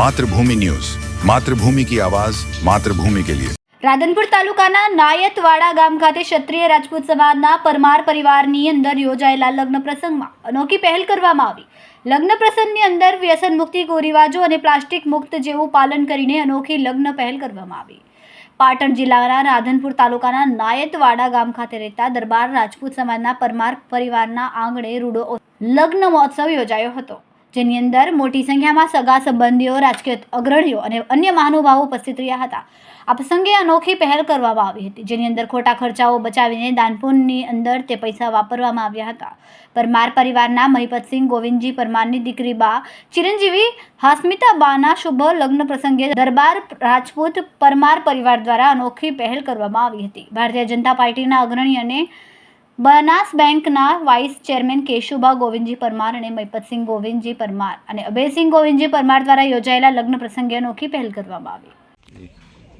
Mathrubhumi news. Mathrubhumi કી આવાઝ માતૃભૂમિ કે લિયે. રાધનપુર તાલુકાના નાયતવાડા ગામ ખાતે ક્ષત્રિય રાજપૂત સમાજના પરમાર પરિવારની અંદર યોજાયેલા લગ્ન પ્રસંગમાં અનોખી પહેલ કરવામાં આવી. લગ્ન પ્રસંગની અંદર વ્યસન મુક્તિ કુરિવાજો અને પ્લાસ્ટિક મુક્ત જેવું પાલન કરીને અનોખી લગ્ન પહેલ કરવામાં આવી. પાટણ જિલ્લાના રાધનપુર તાલુકાના નાયતવાડા ગામ ખાતે રહેતા દરબાર રાજપૂત સમાજના પરમાર પરિવારના આંગણે રૂડો લગ્ન મહોત્સવ યોજાયો હતો. જેની અંદર મોટી સંખ્યામાં સગા સંબંધીઓ, રાજકીય અગ્રણીઓ અને અન્ય મહાનુભાવો ઉપસ્થિત રહ્યા હતા. આ પ્રસંગે અનોખી પહેલ કરવામાં આવી હતી, જેની અંદર ખોટા ખર્ચાઓ બચાવીને દાનપુણની અંદર તે પૈસા વાપરવામાં આવ્યા હતા. પરમાર પરિવારના મહિપતસિંહ ગોવિંદજી પરમારની દીકરી બા ચિરંજીવી હાસ્મિતા બાના શુભ લગ્ન પ્રસંગે દરબાર રાજપૂત પરમાર પરિવાર દ્વારા અનોખી પહેલ કરવામાં આવી હતી. ભારતીય જનતા પાર્ટીના અગ્રણી અને બનાસ બેંકના વાઇસ ચેરમેન કેશુભા ગોવિંદજી પરમાર અને મહિપતસિંહ ગોવિંદજી પરમાર અને અભયસિંહ ગોવિંદજી પરમાર દ્વારા યોજાયેલા લગ્ન પ્રસંગે અનોખી પહેલ કરવામાં આવી.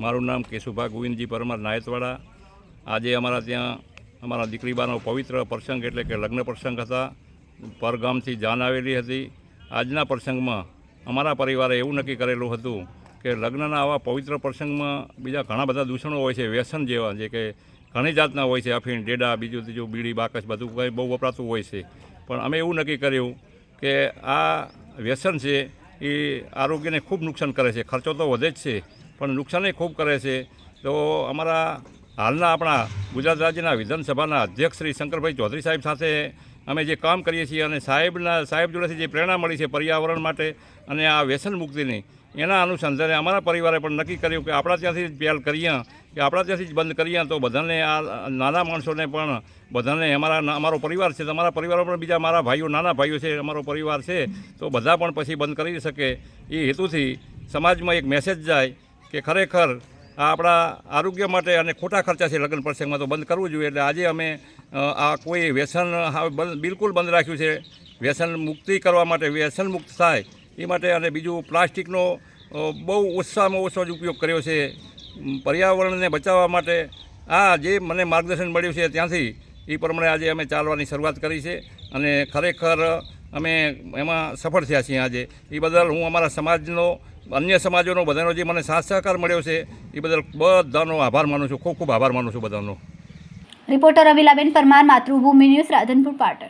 મારું નામ કેશુભા ગોવિંદજી પરમાર નાયતવાડા. આજે અમારા ત્યાં અમારા દીકરીબાનો પવિત્ર પ્રસંગ એટલે કે લગ્ન પ્રસંગ હતા. પરગામથી જાન આવેલી હતી. આજના પ્રસંગમાં અમારા પરિવારે એવું નક્કી કરેલું હતું કે લગ્નના આવા પવિત્ર પ્રસંગમાં બીજા ઘણા બધા દૂષણો હોય છે, વ્યસન જેવા, જે કે ઘણી જાતના હોય છે, અફીણ, ડેડા, બીજું ત્રીજું, બીડી, બાકસ, બધું કંઈ બહુ વપરાતું હોય છે. પણ અમે એવું નક્કી કર્યું કે આ વ્યસન છે, એ આરોગ્યને ખૂબ નુકસાન કરે છે. ખર્ચો તો વધે જ છે, પણ નુકસાનય ખૂબ કરે છે. તો અમારા હાલના આપણા ગુજરાત રાજ્યના વિધાનસભાના અધ્યક્ષ શ્રી શંકરભાઈ ચૌધરી સાહેબ સાથે અમે જે કામ કરીએ છીએ અને સાહેબના, સાહેબ જોડેથી જે પ્રેરણા મળી છે પર્યાવરણ માટે અને આ વ્યસન મુક્તિની, એના અનુસંધાને અમારા પરિવારે પણ નક્કી કર્યું કે આપણા ત્યાંથી જ પહેલ કરીએ કે આપણા ત્યાંથી બંધ કરીએ તો બધાને આ નાના માણસોને પણ બધાને અમારા અમારો પરિવાર છે, તમારા પરિવારો પણ બીજા મારા ભાઈઓ, નાના ભાઈઓ છે, અમારો પરિવાર છે, તો બધા પણ પછી બંધ કરી શકે. એ હેતુથી સમાજમાં એક મેસેજ જાય કે ખરેખર આ આપણા આરોગ્ય માટે અને ખોટા ખર્ચા છે લગ્ન પ્રસંગમાં તો બંધ કરવું જોઈએ. એટલે આજે અમે આ કોઈ વ્યસન બંધ બિલકુલ બંધ રાખ્યું છે. વ્યસન મુક્તિ કરવા માટે વ્યસન મુક્ત થાય એ માટે અને બીજું પ્લાસ્ટિકનો બહુ ઓછામાં ઓછો જ ઉપયોગ કર્યો છે. પર્યાવરણને બચાવવા માટે આ જે મને માર્ગદર્શન મળ્યું છે ત્યાંથી, એ પ્રમાણે આજે અમે ચાલવાની શરૂઆત કરી છે અને ખરેખર અમે એમાં સફળ થયા છીએ આજે. એ બદલ હું અમારા સમાજનો, અન્ય સમાજોનો બધાનો જે મને સાથ સહકાર મળ્યો છે, એ બદલ બધાનો આભાર માનું છું. ખૂબ ખૂબ આભાર માનું છું બધાનો. Reporter Avilaben Parmar, Matrubhumi news Radhanpur Patan.